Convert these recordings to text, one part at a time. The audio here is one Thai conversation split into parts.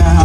น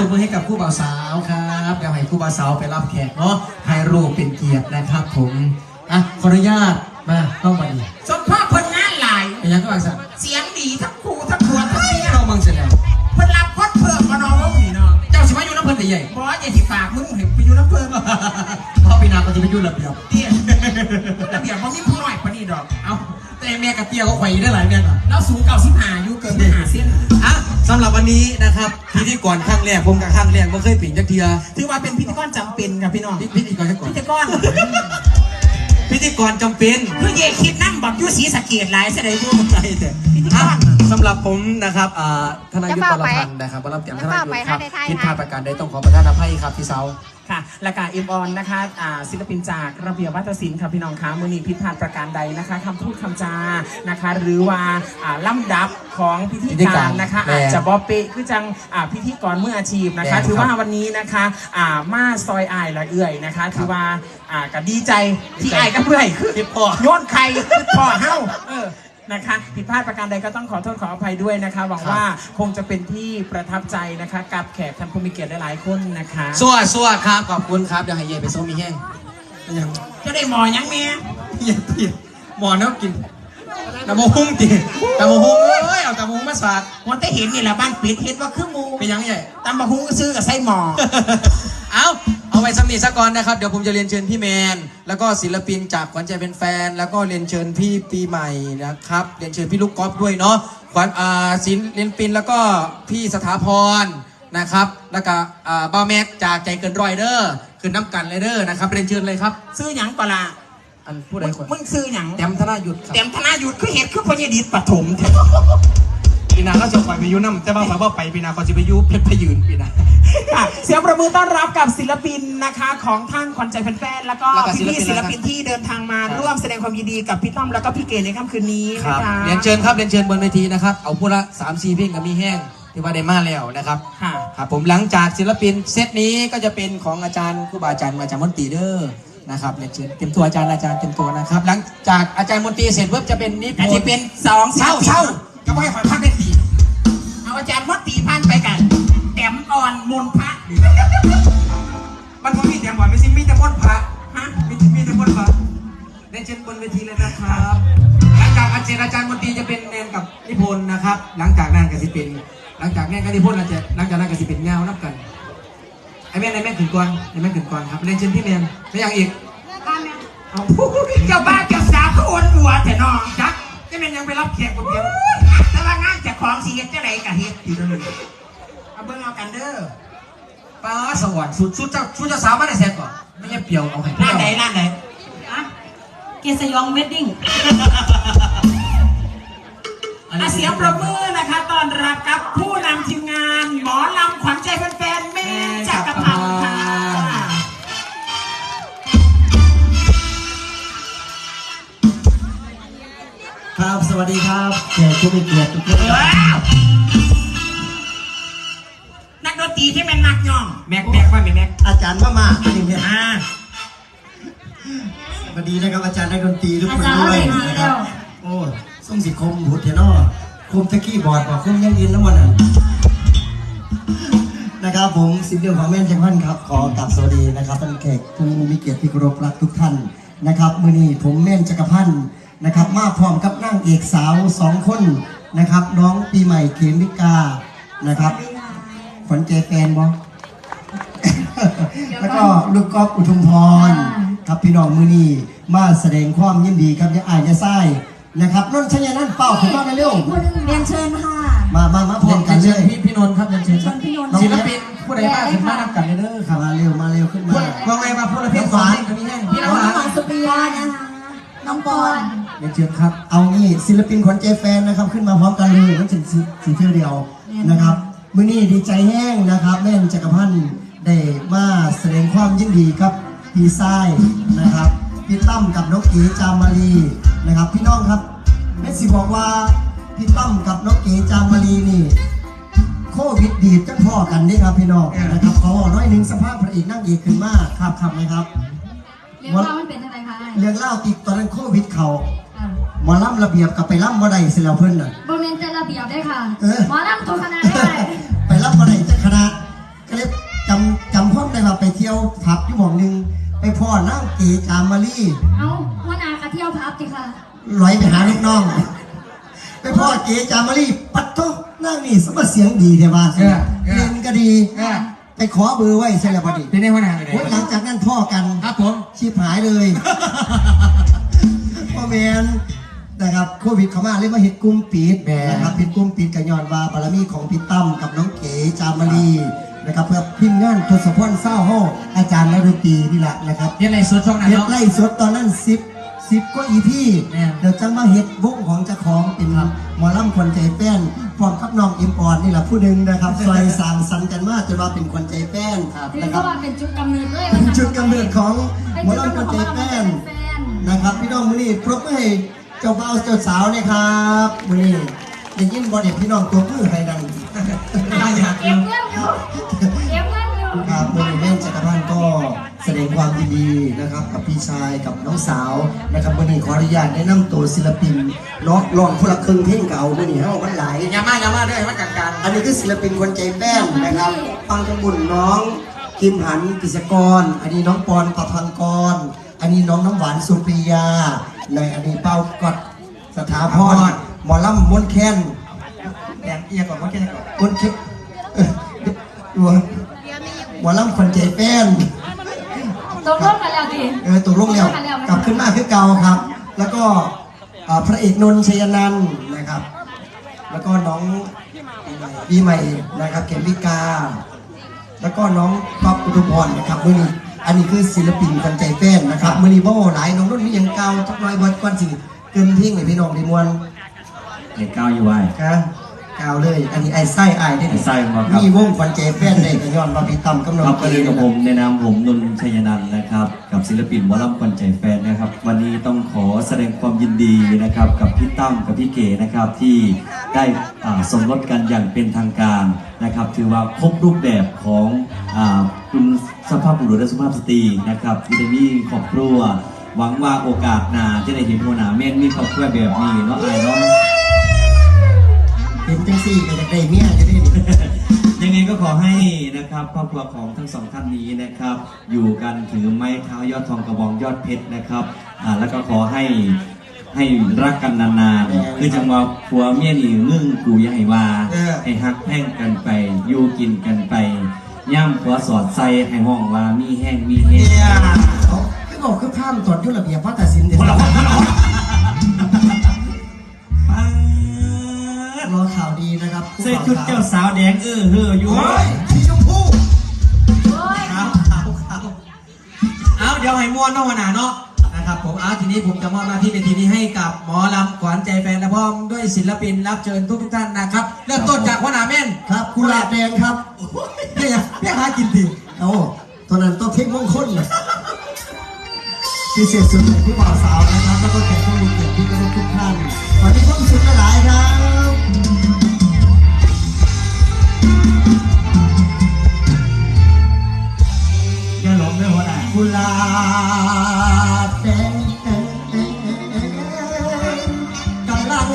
เสียงปรบมือให้กับคู่บ่าวสาวครับเดี๋ยวให้คู่บ่าวสาวไปรับแขกเนาะถ่ายรูปเป็นเกียรตินะครับผมอะขออนุญาตมาต้องมาดีสมพ่อเพิ่นงานหลาย เป็นยังก็บางสันเสียงดีทั้งครูทั้งครัวทั้งเมียเราบังเสร็จแล้วเพิ่นรับคนเพิ่มมาน้องว่านี่เนาะเจ้าสิมาอยู่น้ำเพิ่นได้ใหญ่บอสอย่าสิฝากมึงให้ไปอยู่น้ำเพิ่มเพราะปีหนาก็จะไปอยู่ระเบียบเตี้ยระเบียบบ่มีผู้น้อยปานนี้ดอก เอาแต่แม่กับเตี้ยเขาไขว่ได้หลายแม่ก่อนแล้วสูงเก่าสิบห้าอยู่เกินหาเส้นอะสำหรับวันนี้นะครับพิธีกรข้างแรกผมกับข้างแรกไม่เคยปิ่งจักเทียถือว่าเป็นพิธีกรจำเป็นครับพี่น้องพิพิธีกรจักก่อนพิธีกรพิธีกรจำเป็นคือเย่คิดนั่งบักอยุสีสะเกตหลายแสดงว่าใจแต่พิธีกอะร สำหรับผมนะครับอ่าธนายุทธจะปเฝ้ารไปพันธ์นะครับรับเตรียมธนายุทธจะเฝ้าไปครับให้ได้ผิดให้พลาดประการใดต้องขอประทานอภัยครับพี่เซาค่ะและกาเอ็มออนนะคะอ่าศิลปินจากระเบียบวัฒนศิลป์ค่ะพี่น้องคะมือนี้พิดพลาดประการใดนะคะคำพูดคำจานะคะ หรือว่าอ่าล่ำดับของพิธีพิธีกาการรนะคะแม่อาจจะบอเปะคือจังอ่าพิธีกรมืออาชีพนะคะแม่นถือว่าครับวันนี้นะคะอ่ามาซอยอายละเอื่อยนะคะ ถือว่าอ่าก็ดีใจที่ดีใจอายกับเพื่อยคือที่พ่อโยนใครคือพ่อเฮ้าเออ นะคะผิดพลาดประการใดก็ต้องขอโทษขออภัยด้วยนะคะหวังว่าคงจะเป็นที่ประทับใจนะคะ กับแขกท่านผู้มีเกียรติหลายๆคนนะคะสวัสดีสวัสดีครับ ขอบคุณครับเดี๋ยวให้เย่ไปส้มมีแห้งยังจะได้หมอยังเมียเย่ตีหมอเนาะกินตะโมหุ้งตีตะโมหุ้งเอ้ยเอาตะโมหุ้งมาสาดวันแต่เห็นนี่แหละบ้านปิดเห็นว่าคือหมูเป็นยังใหญ่ตำบะฮุ้งซื้อกับไส้หมอ เอาเอาไว้สำนีสักก่อนนะครับ เดี๋ยวผมจะเรียนเชิญพี่แมน แล้วก็ศิลปินจากขวัญใจเป็นแฟน แล้วก็เรียนเชิญพี่ปีใหม่นะครับ เรียนเชิญพี่ลูกกอล์ฟด้วยเนาะขวัญอ่าศิลปินปินแล้วก็พี่สถาพรนะครับ แล้วก็อ่าบ้าแม็กจากใจเกินร้อยเด้อคือน้ำกันเลยเด้อนะครับ เรียนเชิญเลยครับ ซื้อหยังปะละอันผู้ใดคนมึงซื้อหยังแต้มธนายุทธครับเต็มธนายุทธคือเห็ดคือพญาดิษปฐม ปีนาเราจะปล่อยไปอยูน้ำแต่ว่าฝ่ายว่าไปปีนาเขาจะไปอยูเพชรพยืนปีนา ค่ะเสียงประมือต้อนรับกับศิลปินนะคะของท่านขวัญใจแฟนๆแล้วก็แล้วก็ศิพี่ลปินๆศิลปินที่เดินทางมาครับ ร่วมแสดงความยินดีกับพี่ต้อมแล้วก็พี่เก๋ในค่ำคืนนี้ครับนะคะเรียนเชิญครับเรียนเชิญบนเวทีนะครับ เอาพูดละสามสี่เพลงกับมีแห้งที่ว่าได้มาแล้วนะครับค่ะ ครับผมหลังจากศิลปินเซตนี้ก็จะเป็นของอาจารย์ครูบาอาจารย์อาจารย์มนตรีเด้อนะครับเรียนเชิญเต็มตัวอาจารย์อาจารย์เต็มตัวนะครับ หลังจากอาจารย์มนตรีเสร็จปุ๊บจะเป็นนิพอันนที่ธ์เป็นสองเช่าศิลปินเช่าก็ไม่ให้ฝันพักได้ตีเอาอาจารย์มดตีพันไปกันแต้มอ่อนมูลพระมันก็มีแต่บ่อยไม่ใช่มีแต่มนต์พระฮะมีมีแต่มนต์พระเรียนเชิญบนเวทีเลยนะครับหลังจากอาจารย์อาจารย์มนตรีจะเป็นแนนกับนิพนธ์นะครับ หลังจากนั้นก็สิเป็น หลังจากแนนกับนิพนธ์หลังจากหลังจากนั้นก็สิเป็นเงานับกันไอ้แม่นไอ้แม่นขึ้นก่อนไอ้แม่นขึ้นก่อนครับเรียนเชิญพี่แมนแล้วอย่างอีกเอาเจ้าบ้านเจ้าสาวเขาอวนหัวแต่น้องจัก ไอ้แม่นยังไปรับแขกคนเดียวแต่ว่างานเจะของสีเฮ็ดจะไหนกับเฮ็ดอยู่ตรงนี้เอาเบิ่งเอากันเด้อป้าสวรรค์สุดสุดเจ้าสุดเจ้าสาวมาได้แซ่บก่อนไม่ใช่เปรียวเอาให้ร้านไหนร้านไหนเกสยองเวดดิ้งอาเสียงประมือนะคะต้อนรับกับผู้นำทีมงาน หมอลำขวัญใจแฟน วัสดีครับแขกผู้มีเกียรติทุกท่านว้าวนักดนตรีที่เป็นนักย่องแม็กแม็กว่าไม่แม็กอาจารย์มามาอันนี้เนี่ยอ่าสวัสดีนะครับอาจารย์นักดนตรีทุกอาคนจารย์ด้วยเอาเลยนะครับมาแล้วโอ้ส่งสิคมบุตรเทนอคมตะกี้บอร์ดบอกคมยังยืนน้ำมันอะนะครับผมสิบเดียวของแม่นจังพันครับขอกราบสวัสดีนะครับท่านแขกผู้มีเกียรติที่เคารพรักทุกท่านนะครับมือนี้ผมแม่นจักรพันธ์ นะครับ มาพร้อมกับนางเอกสาวสองคนนะครับ น้องปีใหม่เขมิกานะครับขวัญใจแฟนบอแล้วก็ลูกกอล์ฟอุทุมพรครับพี่น้องมือนีมาแสดงความยินดีกับยาอายยาไส้นะครับนนท์ชัยนันท์เป้าขึ้นมาเร็วคนเรียนเชิญค่ะๆมามามาพร้อมกันเลเชิญยพี่พี่นนท์ครับเรียนเชิญเชิญพี่นนท์ศิลปินผู้ใดบ้างถึงมานับกันเลยเด้อครับมาเร็วมาเร็วขึ้นมาว่าไงมาพูดละเพียงสองเพลงก็มีแห้งพี่น้น้อองงหหวาลานนสุปริยานะคะ น้องปอนเรียนเชิญครับ เอางี้ศิลปินขวัญใจแฟนนะครับ ขึ้นมาพร้อมกันเลยนั่นถึงสีเที่ยวเดียวนะครับมือนี้ดีใจแห้งนะครับแม่นจักรพันธ์ได้มาแสดงความยินดีกับพี่ทรายนะครับพี่ตั้มกับน้องเก๋จามารีนะครับ พี่น้องครับแม่สิบอกว่าพี่ตั้มกับน้องเก๋จามารีนี่โควิดดีดจะพ่อกันนี่ครับพี่น้องนะครับขอบอกน้อยหนึ่งสภาพพระเอกนั่งเอกขึ้นมากครับครับนะครับ เรียกว่ามัน เป็นอะไรคะเรื่องเล่าติดตอนนั้นโควิดเขาอะหมอล่ำระเบียบกับไปล่ำบ่ได้เสียแล้วเพิ่นน่ะ บริเวณเจระเบียบได้ค่ะเออ หมอลำตัวคณะได้ ไปล่ำบ่ได้จะคณะก็เลยจำจำพ้อมได้ว่าไปเที่ยวผับที่หม่องหนึง ไปพ่อนั่งเก๋จามมารีเอ้าหัวหนากระเที่ยวพับสิค่ะลอยไปหาลูกน้อง ไปพ่อเก๋จามารีปัดโตนั่งนี่สมเสียงดีเทว่าเออเออเรียนก็ดี เออ ไปขอเบอร์ไว้เสียแล้วพอดีเป็นในหัวหน้าเลยโอ้ยหลังจากนั้นพ่อกันครับผมชีพหายเลยพ่อแมนนะครับโควิดเข้ามาเลยมาเห็ดกลุ่มปิดนะครับเห็ดกลุ่มปิดกับยอนวาบารมีของพี่ตั้มกับน้องเก๋จามรีนะครับเพื่อพิมพ์งานทศพรเศร้าห้ออาจารย์นรุตีนี่แหละนะครับเรียนในสวนช่องนั้นเฮ็ดเนาะไล่สดตอนนั้นสิบสิบก็อีพี่แม่นเดี๋ยวจังมาเฮ็ดวงของเจ้าของเป็นหมอลำคนใจแป้น พร้อมกับน้องอิมออนนี่แหละผู้หนึ่งนะครับซอยสร้างสรรค์กันมากจนว่าเป็นคนใจแป้นถือนะครัว่าบเป็นจุดกำเนิดเลยเป็นจุดกำเนิดของเป็นหมอจุดลำกำคเนินดใจของเราแป้นเป็นแฟนนะครับ พี่น้องมือนี้ปรบมือให้เจ้าบ่าวเจ้าสาวเลยครับมือนี้ได้ยินบ่เด็กพี่น้องตัวมือให้ดังน่าอยากเก็บเงินอยู่ แสดงความยินดีนะครับ กับพี่ชายกับน้องสาวนะครับมือนี้ขออนุญาตแนะนำตัวศิลปินเนาะลองคนละครึ่งเพลงเก่ามือนี้เฮามันหลายอย่ามาอย่ามาด้วยว่ากลางกลางอันนี้คือศิลปินคนใจแป้นนะครับฟังทั้งบุญน้องกิมหันกิจกร อันนี้น้องปอนประพังกร อันนี้น้องน้ำหวานสุปริยา ในอันนี้เป้ากอดสถาพรหมอลำมนต์แคนแอนเอียก่อนมนต์แคนก่อนมนต์แคนเอ้ยดู หมอลำคนใจแป้นตกลงกันแล้วดิเออตกลงแล้วกลับขึ้นมาคือเก่าครับ แล้วก็อ่าพระเอกนนท์ชัยนันท์นะครับ แล้วก็น้องปีใหม่นะครับเขมิกา แล้วก็น้องป๊อปอุทุมพรนะครับมือนี้อันนี้คือศิลปินคนใจแป้นนะครับมือนี้บ่หลายน้องนุ่นมีอย่างเก่าจักหน่อยบอลก่อนสิเกินเพียงเลยพี่น้องดีมวนเด็กก้าวอยู่ไว้ครับ กกล่าวเลย อันนี้ไอ้ไส้ไอ้ได้ไอ้ไส้มาครับ มีวงขวัญใจแฟนได้ก็ย้อนว่าพี่ตั้มกำลังครับก็เลยกับผมในนามผมนนท์ชัยนันท์นะครับ กับศิลปินหมอลำควันใจแฟนนะครับ วันนี้ต้องขอแสดงความยินดีนะครับ กับพี่ตั้มกับพี่เก๋นะครับที่ได้อ่าสมรสกันอย่างเป็นทางการนะครับ ถือว่าครบรูปแบบของอาคุณสภาพบุรุษและสุภาพสตรีนะครับที่ได้มีครอบครัวหวังว่าโอกาสหน้าจะได้เห็นหัวหน้าเม่นมีครอบครัวแบบนี้เนาะไอ้ายเนาะเห็นจังซี่ก็จะได้เมียจะได้ยังไงก็ขอให้นะครับครอบครัวของทั้งสองท่านนี้นะครับ อยู่กันถือไม้เท้ายอดทองกระบองยอดเพชรนะครับอ่าแล้วก็ขอให้ให้รักกันนานๆคือจังว่าผัวเมียนี่มึงกูอยังให้ว่าให้ฮักแห้งกันไปอยู่กินกันไปย่ำผัวสอดใส่ให้ห้องว่ามีแห้งมีแห้งเนี่ยเขาคือบอกคือข้ามตรวจยุระเบียบวัฒนศิลป์เดี๋ย นะครับใส่ชุดเจ้าสาวแดงเออเฮ้ออยู่โอ้ยสีชมพูโอ้ยครับครับครับเอาเดี๋ยวให้ม้วนเน้องหัวหน้าเนาะนะครับผมเอาทีนี้ผมจะมอบหน้าที่เป็นทีนี้ให้กับหมอลำขวัญใจแฟนและพร้อมด้วยศิลปินรับเชิญทุกทุกๆท่านนะครับเริ่มต้นจากหัวหน้าเม่นครับกุหลาบแดงครับเนี่ยเนี่ยหากินดีเอาตอนนั้นต้องเทคมงคลเลยพิเศษสุดเลยผู้บ่าวสาวนะครับแล้วก็แขกผู้มีเกียรติที่เคารพทุกท่านวันนี้ความสุขหลายๆครับ กุหลาบแดงกำลัง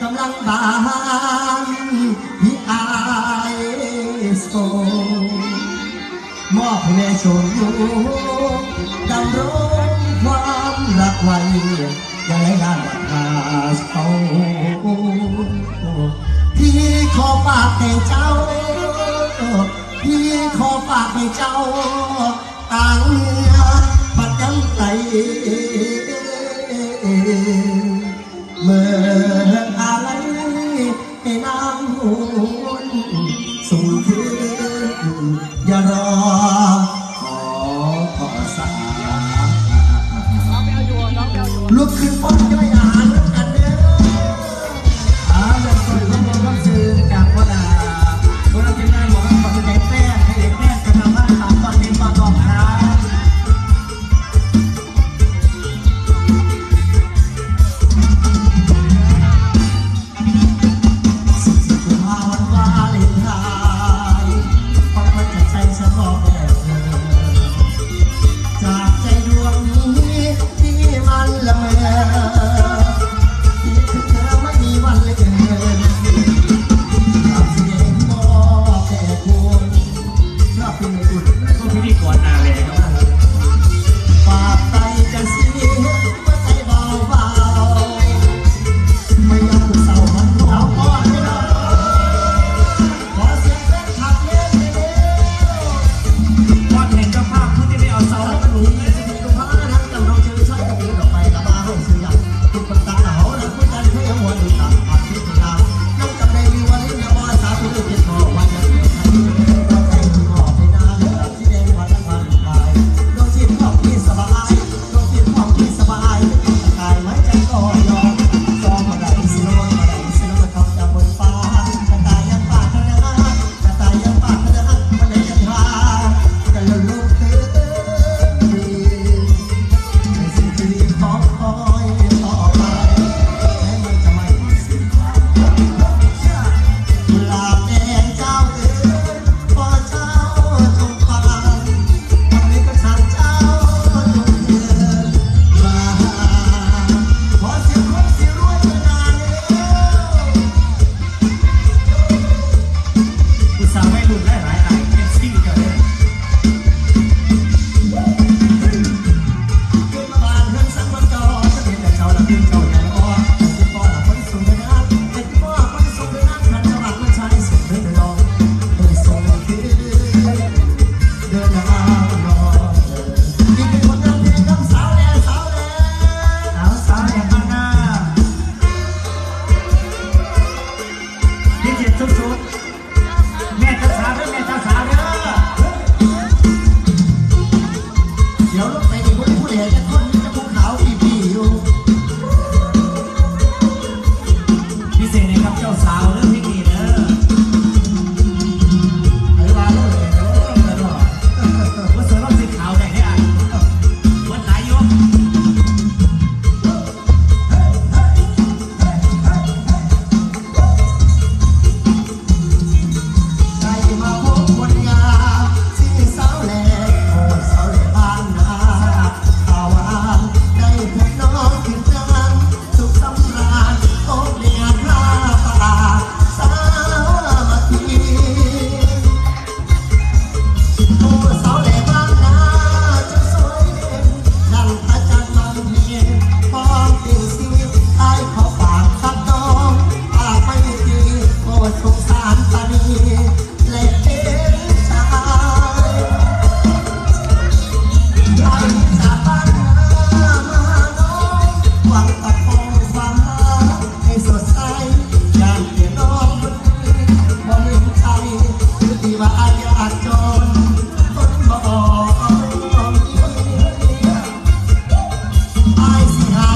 กำลังบานที่อายโซมอบให้แม่ชมดำ เ eyes see how.